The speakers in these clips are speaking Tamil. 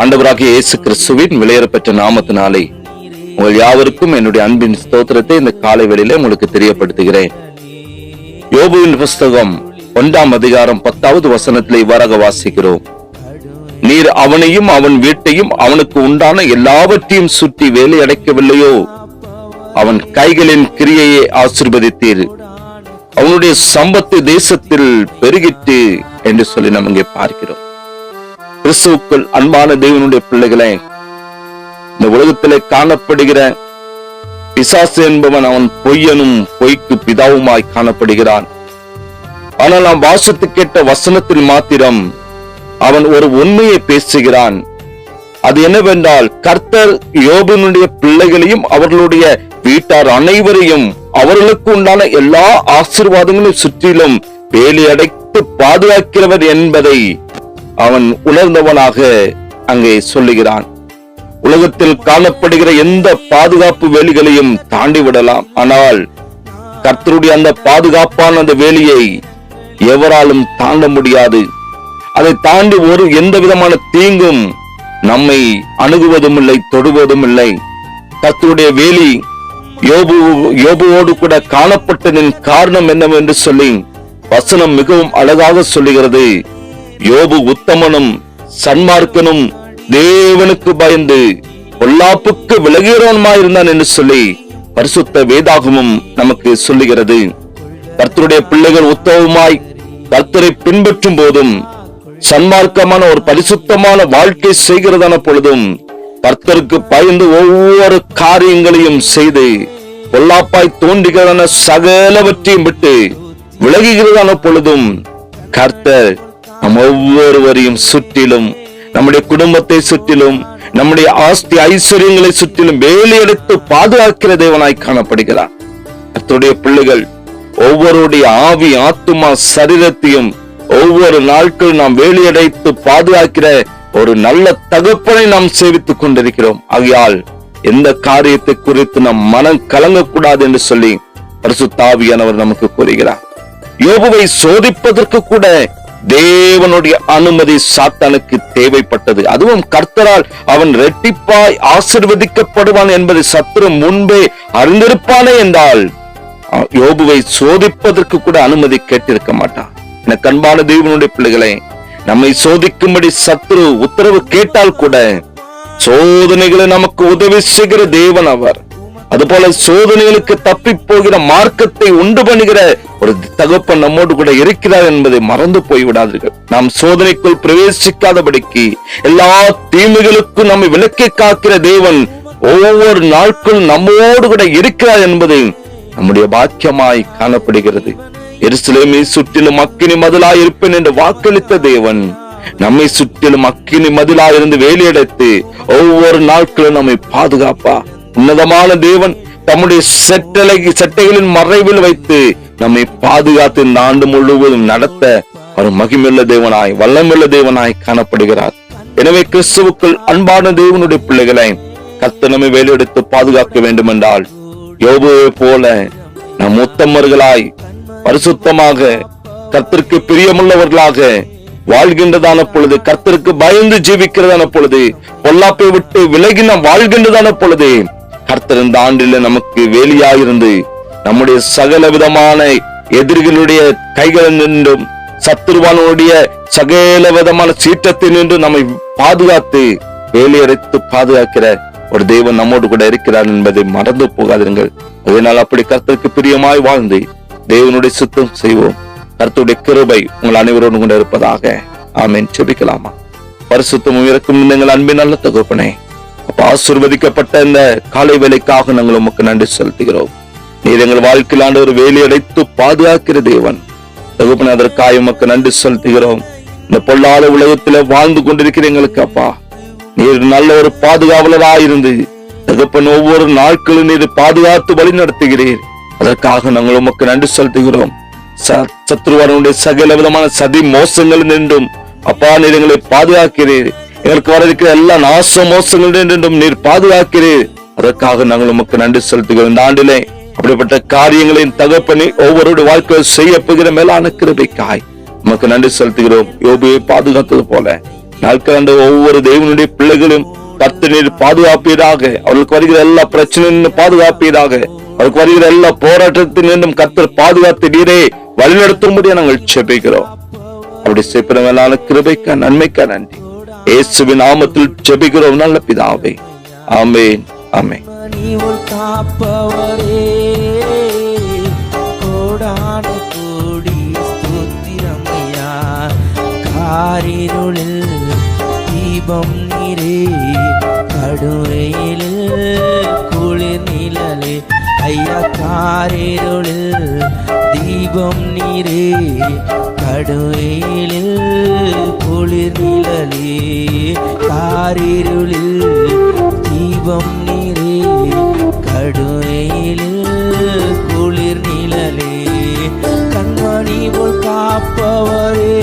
ஆண்டவராகிய இயேசு கிறிஸ்துவின் விலையேறப்பெற்ற நாமத்தினாலே உங்கள் யாவருக்கும் என்னுடைய அன்பின் ஸ்தோத்திரத்தை இந்த காலை வேளையிலே உங்களுக்கு தெரியப்படுத்துகிறேன். யோபுவின் புஸ்தகம் ஒன்றாம் அதிகாரம் பத்தாவது வசனத்தில் இவ்வாறாக வாசிக்கிறோம். நீர் அவனையும் அவன் வீட்டையும் அவனுக்கு உண்டான எல்லாவற்றையும் சுற்றி வேலை அடைக்கவில்லையோ? அவன் கைகளின் கிரியையை ஆசிர்வதித்தீர். அவனுடைய சம்பத்து தேசத்தில் பெருகிட்டு என்று சொல்லி நாம் இங்கே பார்க்கிறோம். கிறிஸ்துவுக்குள் அன்பான தேவனுடைய பிள்ளைகளே இந்த உலகத்திலே காணப்படுகிற பிசாசு என்பவன் அவன் பொய்யனும் பொய்க்கு பிதாவுமாய் காணப்படுகிறான். ஆனால் நாம் வாசித்து கேட்ட வசனத்தில் மாத்திரம் அவன் ஒரு உண்மையை பேசுகிறான். அது என்னவென்றால் கர்த்தர் யோபனுடைய பிள்ளைகளையும் அவர்களுடைய வீட்டார் அனைவரையும் அவர்களுக்கு உண்டான எல்லா ஆசீர்வாதங்களையும் சுற்றிலும் வேலி அடைத்து பாதுகாக்கிறவர் என்பதை அவன் உணர்ந்தவனாக அங்கே சொல்லுகிறான். உலகத்தில் காணப்படுகிற எந்த பாதுகாப்பு வேலிகளையும் தாண்டி விடலாம் ஆனால் கர்த்தருடைய அந்த பாதுகாப்பான அந்த வேலியை எவராலும் தாண்ட முடியாது. அதை தாண்டி ஒரு எந்த விதமான தீங்கும் நம்மை அணுகுவதும் இல்லை தொடுவதும் இல்லை கர்த்தருடைய வேலி யோபு யோபுவோடு கூட காணப்பட்டதின் காரணம் என்னவென்று சொல்லி வசனம் மிகவும் அழகாக சொல்லுகிறது. யோபு உத்தமனும் சன்மார்க்கனும் தேவனுக்கு பயந்து பொல்லாப்புக்கு விலகிறவனுமாயிருந்தான் என்று சொல்லி பரிசுத்த வேதாகமும் நமக்கு சொல்லுகிறது. கர்த்தருடைய பிள்ளைகள் உத்தவமாய் கர்த்தரை பின்பற்றும் போதும் சன்மார்க்கமான ஒரு பரிசுத்தமான வாழ்க்கை செய்கிறதான பொழுதும் கர்த்தருக்கு பயந்து ஒவ்வொரு காரியங்களையும் செய்து பொல்லாப்பாய் தோன்றுகிறதான சகலவற்றையும் விட்டு விலகுகிறதான பொழுதும் கர்த்தர் நம் ஒவ்வொருவரையும் சுற்றிலும் நம்முடைய குடும்பத்தை சுற்றிலும் நம்முடைய ஆஸ்தி ஐஸ்வர்யங்களை சுற்றிலும் வேலையெடுத்து பாதுகாக்கிற தேவனாய் காணப்படுகிறார். அத்துடைய பிள்ளைகள் ஒவ்வொருடைய ஆவி ஆத்துமா சரீரத்தையும் ஒவ்வொரு நாட்கள் நாம் வேலையடைத்து பாதுகாக்கிற ஒரு நல்ல தகப்பனை நாம் சேவித்துக் கொண்டிருக்கிறோம். ஆகையால் எந்த காரியத்தை குறித்து நம் மனம் கலங்கக்கூடாது என்று சொல்லி பரிசுத்தாவியானவர் நமக்கு கூறுகிறார். யோபுவை சோதிப்பதற்கு கூட தேவனுடைய அனுமதி சாத்தானுக்கு தேவைப்பட்டது. அதுவும் கர்த்தரால் அவன் ரெட்டிப்பாய் ஆசிர்வதிக்கப்படுவான் என்பதை சத்துரு முன்பே அறிந்திருப்பானே என்றால் யோபுவை சோதிப்பதற்கு கூட அனுமதி கேட்டிருக்க மாட்டான். என கண்பான தேவனுடைய பிள்ளைகளே நம்மை சோதிக்கும்படி சத்ரு உத்தரவு கேட்டால் கூட சோதனைகளை நமக்கு உதவி செய்கிற தேவன் அவர். அதுபோல சோதனைகளுக்கு தப்பி போகிற மார்க்கத்தை உண்டு பண்ணுகிற ஒரு தகப்பன் நம்மோடு கூட இருக்கிறார் என்பதை மறந்து போய்விடாதீர்கள். நாம் சோதனைக்குள் பிரவேசிக்காதபடிக்கு எல்லா தீமைகளுக்கும் நம்மை விலக்கி காக்கிற தேவன் ஒவ்வொரு நாட்கள் நம்மோடு கூட இருக்கிறார் என்பதை நம்முடைய பாக்கியமாய் காணப்படுகிறது. எருசலேமை சுற்றிலும் அக்கினி மதிலா இருப்பேன் என்று வாக்களித்த தேவன் நம்மை சுற்றிலும் அக்கினி மதிலா இருந்து வேலையடைத்து ஒவ்வொரு நாட்களும் நம்மை பாதுகாப்பா? உன்னதமான தேவன் தம்முடைய செட்டலை செட்டைகளின் மறைவில் வைத்து நம்மை பாதுகாத்து இந்த ஆண்டு முழுவதும் நடத்த அவர் மகிமுள்ள தேவனாய் வல்லமுள்ள தேவனாய் காணப்படுகிறார். எனவே கிறிஸ்துவுக்குள் அன்பான தேவனுடைய பிள்ளைகளை கர்த்தர் நம்மை வேலையெடுத்து பாதுகாக்க வேண்டும் என்றால் யோபுவை போல நம் உத்தமர்களாய் பரிசுத்தமாக கத்திற்கு பிரியமுள்ளவர்களாக வாழ்கின்றதான பொழுது கர்த்தருக்கு பயந்து ஜீவிக்கிறதான பொழுது பொல்லாப்பை விட்டு விலகி நாம் வாழ்கின்றதான பொழுது கர்த்தர் இந்த ஆண்டில நமக்கு வேலியாயிருந்து நம்முடைய சகல விதமான எதிரிகளுடைய கைகளில் நின்றும் சத்துருவானுடைய சகல விதமான சீற்றத்தில் நின்று நம்மை பாதுகாத்து வேலையடைத்து பாதுகாக்கிற ஒரு தெய்வம் நம்மோடு கூட இருக்கிறார் என்பதை மறந்து போகாதீர்கள் அதனால் அப்படி கர்த்தருக்கு பிரியமாய் வாழ்ந்து தேவனுடைய சுத்தம் செய்வோம். கர்த்தருடைய கிருபை உங்கள் அனைவரோடு கொண்டு இருப்பதாக. ஆமேன். செபிக்கலாமா பரிசுத்தமும் இருக்கும் எங்கள் அன்பின் நல்ல தகுப்பனே. ஆசிர்வதிக்கப்பட்ட இந்த காலை வேலைக்காக நாங்கள் உமக்கு நன்றி செலுத்துகிறோம். நீர் எங்கள் வாழ்க்கையில் ஆண்டு ஒரு வேலை அடைத்து பாதுகாக்கிற தேவன். தகுப்பன அதற்காக உமக்கு நன்றி செலுத்துகிறோம். இந்த பொல்லாத உலகத்தில வாழ்ந்து கொண்டிருக்கிற எங்களுக்கு அப்பா. நீர் நல்ல ஒரு பாதுகாவலராயிருந்து தகப்பன் ஒவ்வொரு நாட்களும் நீர் பாதுகாத்து வழி நடத்துகிறீர். அதற்காக நாங்கள் உமக்கு நன்றி செலுத்துகிறோம். ச- சத்ருவாரனுடைய சகல விதமான சதி மோசங்கள் நின்றும். அப்பா நீர் எங்களை பாதுகாக்கிறீர். எங்களுக்கு வர இருக்கிற எல்லா நாச மோசங்களிலும் நீர் பாதுகாக்கிறீர். அதற்காக நாங்கள் உமக்கு நன்றி செலுத்துகிறோம். இந்த ஆண்டிலே அப்படிப்பட்ட காரியங்களின் தகப்பனி ஒவ்வொருடைய வாழ்க்கையில் செய்யப்படுகிற மேலான கிருபைக்காய் உமக்கு நன்றி செலுத்துகிறோம். யோபியை பாதுகாத்தது போல நாட்கள் ஒவ்வொரு தெய்வனுடைய பிள்ளைகளும் கத்து நீர் பாதுகாப்பீராக. அவர்களுக்கு வருகிற எல்லா பிரச்சனையும் பாதுகாப்பீராக. அவருக்கு வருகிற எல்லா போராட்டத்தில் கத்தர் பாதுகாத்து நீரே வழிநடத்தும்படியா நாங்கள் செபிக்கிறோம் அப்படி செய்கிற மேலான கிருபைக்கா நன்மைக்கா நன்றி. இயேசுவின் நாமத்தில் ஜெபிக்கிறோம். நல்ல பிதாவே. ஆமென். ஆமென். நீவுள் காப்பவரே கோடான கோடி ஸ்தோத்திரமையா காரிருளில் தீபம் நீரே கடுவையில் குளிர் நிழலே. ஐயா காரிருள் தீபம் நீரே கடுவேலில் குளிர் நிழலே காரிருளில் தீபம் நீரே கடுவேலில் குளிர் நிழலே. கண்மணி போல் காப்பவரே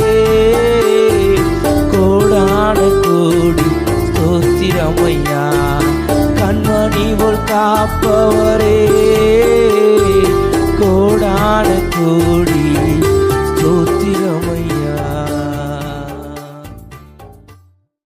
கோடான கோடி ஸ்தோத்திரமையா கண்மணி போல் காப்பவரே